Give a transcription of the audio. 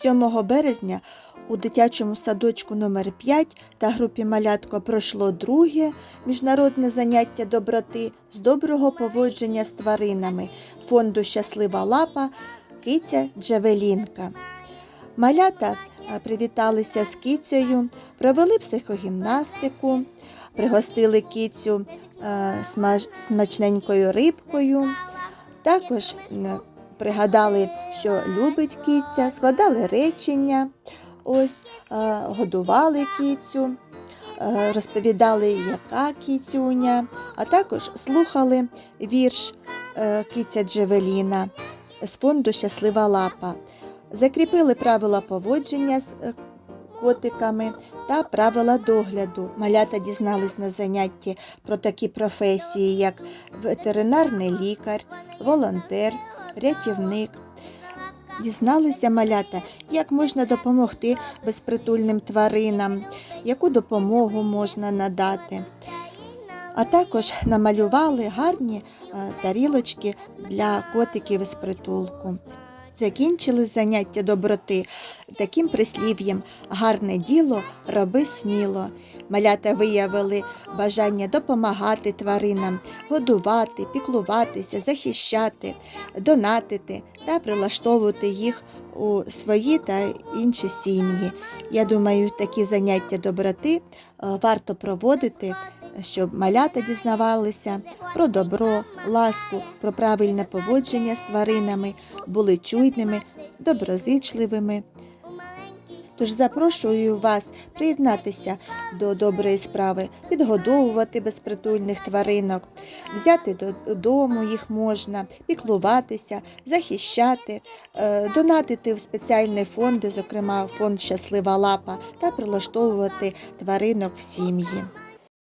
7 березня у дитячому садочку номер 5 та групі малятко пройшло друге міжнародне заняття доброти з доброго поводження з тваринами фонду Щаслива лапа Киця Джавелінка. Малята привіталися з кицею, провели психогімнастику, пригостили кицю е, смачненькою рибкою. Також м, пригадали, що любить киця, складали речення, ось, е, годували кицю, е, розповідали, яка кицюня, а також слухали вірш е, киця Джевеліна з фонду Щаслива лапа. Закріпили правила поводження з котиками та правила догляду. Малята дізнались на занятті про такі професії, як ветеринарний лікар, волонтер, рятівник. Дізналися малята, як можна допомогти безпритульним тваринам, яку допомогу можна надати. А також намалювали гарні е, тарілочки для котиків із притулку. Закінчили заняття доброти таким прислів'ям гарне діло роби сміло. Малята виявили бажання допомагати тваринам, годувати, піклуватися, захищати, донатити та прилаштовувати їх у свої та інші сім'ї. Я думаю, такі заняття доброти е, варто проводити, щоб малята дізнавалися про добро, ласку, про правильне поводження з тваринами, були чуйними, доброзичливими. Тож запрошую вас приєднатися до доброї справи, підгодовувати безпритульних тваринок, взяти додому їх можна, піклуватися, захищати, е, донатити в спеціальні фонди, зокрема фонд Щаслива лапа, та прилаштовувати тваринок в сім'ї.